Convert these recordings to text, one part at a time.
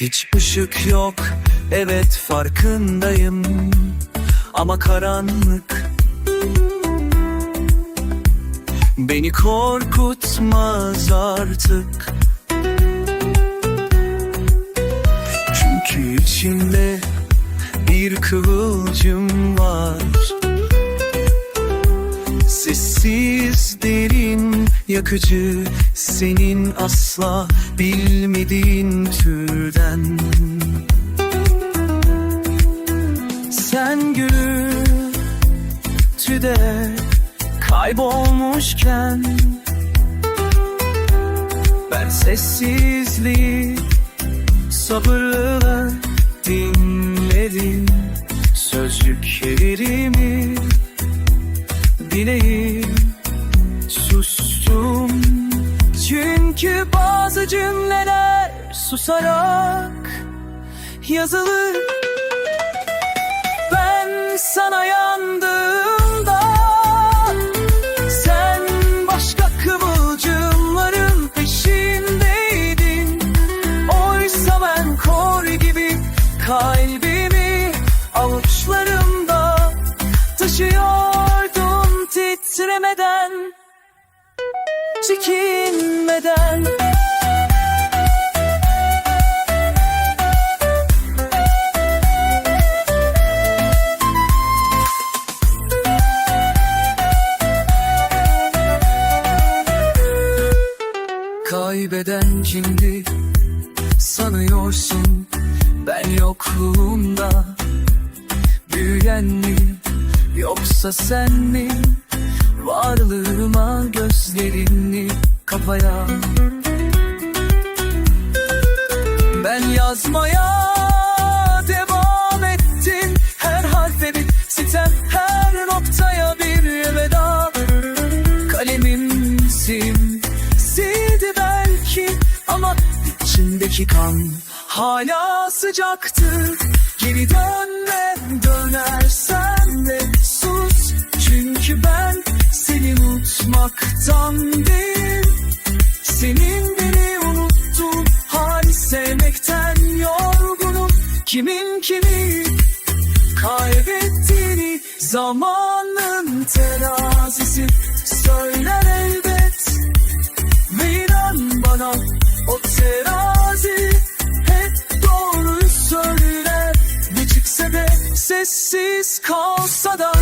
Hiç ışık yok evet farkındayım. Ama karanlık. Beni korkutmaz artık. Çünkü içinde bir kıvılcım var. Sessiz, derin, yakıcı Senin asla bilmediğin türden. Sen gürültüde kaybolmuşken Ben sessizliği sabırla dinledim. Sözcüklerimi dinleyip sustum Çünkü bazı cümleler susarak yazılır. Ben sana yandığımda Sen başka kıvılcımların peşindeydin. Oysa ben kor gibi kalbimi avuçlarımda taşıyordum titremeden Çekinmeden. Kaybeden kimdi? Sanıyorsun ben yokluğumda. Büyüyen mi yoksa sen mi Varlığıma gözlerini kapaya. Ben yazmaya devam ettim Her harfe bir sitem her noktaya bir elveda Kalemim sim sildi belki ama içindeki kan hala sıcaktı. Geri dönme dönersen Kimin kimi kaybettiğini zamanın terazisi söyler elbet. Ve inan bana o terazi hep doğruyu söyler. Çıksa da sessiz kalsa da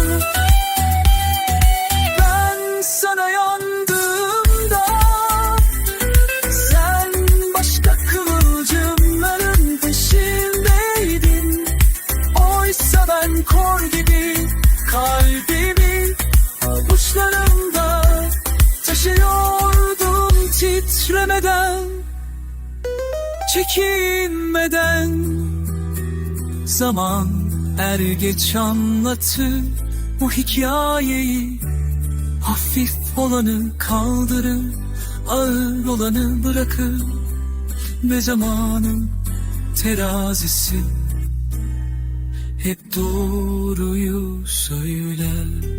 ben kor gibi kalbimi avuçlarımda taşıyordum titremeden Çekinmeden. Zaman er geç anlatır bu hikayeyi Hafif olanı kaldırır Ağır olanı bırakır Ve zamanın terazisi Hep doğruyu söyler